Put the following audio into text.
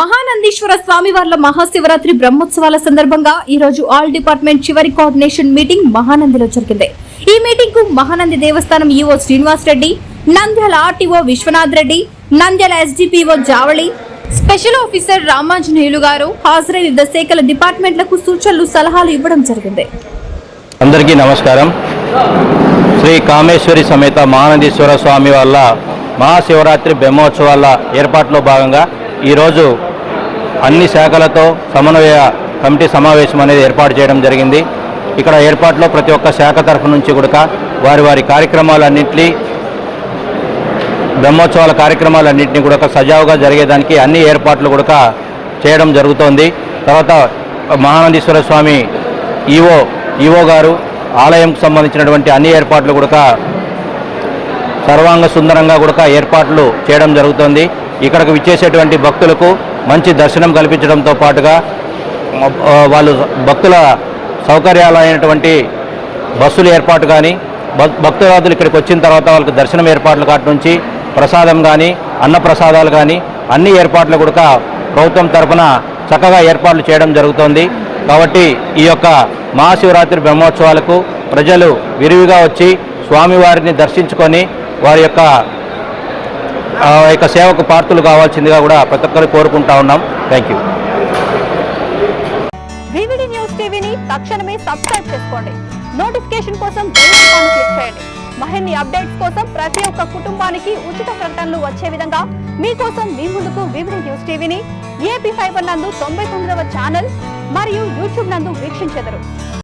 మహానందీశ్వర స్వామివార్ల మహాశివరాత్రి బ్రహ్మోత్సవాల సందర్భంగా ఈ రోజు ఆల్ డిపార్ట్మెంట్ చివరి కోఆర్డినేషన్ మీటింగ్ మహానందిలో జరిగింది. ఈ మీటింగ్కు మహానంది దేవస్థానం EO Srinivas Reddy Nandyal RTO Vishwanath Reddy Nandyal SDPO Javali special officer Ramanjaneyulu garu హాజరై వివిధ శాఖల డిపార్ట్మెంట్లకు సూచనలు సలహాలు ఇవ్వడం జరిగింది. అందరికీ నమస్కారం. శ్రీ కామేశ్వరి సమేత మహానందీశ్వర స్వామి వల్ల మహాశివరాత్రి బ్రహ్మోత్సవాల ఏర్పాట్లో భాగంగా ఈరోజు అన్ని శాఖలతో సమన్వయ కమిటీ సమావేశం అనేది ఏర్పాటు చేయడం జరిగింది. ఇక్కడ ఏర్పాట్లో ప్రతి ఒక్క శాఖ తరఫు నుంచి కూడా వారి వారి కార్యక్రమాలన్నింటినీ బ్రహ్మోత్సవాల కార్యక్రమాలన్నింటినీ కూడా సజావుగా జరిగేదానికి అన్ని ఏర్పాట్లు కూడా చేయడం జరుగుతోంది. తర్వాత మహానందీశ్వర స్వామి ఈవో ఈవో గారు ఆలయంకు సంబంధించినటువంటి అన్ని ఏర్పాట్లు కూడా సర్వాంగ సుందరంగా కూడా ఏర్పాట్లు చేయడం జరుగుతోంది. ఇక్కడికి విచ్చేసేటువంటి భక్తులకు మంచి దర్శనం కల్పించడంతో పాటుగా వాళ్ళు భక్తుల సౌకర్యాలైనటువంటి బస్సులు ఏర్పాటు కానీ భక్- భక్తురాదులు ఇక్కడికి వచ్చిన తర్వాత వాళ్ళకి దర్శనం ఏర్పాట్ల కాటి నుంచి ప్రసాదం కానీ అన్న ప్రసాదాలు కానీ అన్ని ఏర్పాట్లు కూడా ప్రభుత్వం తరపున చక్కగా ఏర్పాట్లు చేయడం జరుగుతోంది. కాబట్టి ఈ యొక్క మహాశివరాత్రి బ్రహ్మోత్సవాలకు ప్రజలు విరివిగా వచ్చి స్వామివారిని దర్శించుకొని వారి యొక్క యొక్క సేవకు పార్తులు కావాల్సిందిగా కూడా ప్రతి ఒక్కరు కోరుకుంటా ఉన్నాం. థ్యాంక్ యూ న్యూస్ టీవీని తక్షణమే సబ్స్క్రైబ్ చేసుకోండి. నోటిఫికేషన్ కోసం బెల్ ఐకాన్ క్లిక్ చేయండి. మరిన్ని అప్డేట్స్ కోసం ప్రతి ఒక్క కుటుంబానికి ఉచిత ప్రకటనలు వచ్చే విధంగా మీకోసం మీ ముందుకు వివిడి న్యూస్ టీవీని ఏపీ ఫైబర్ నందు తొంభై తొమ్మిదవ ఛానల్ మరియు యూట్యూబ్ నందు వీక్షించెదరు.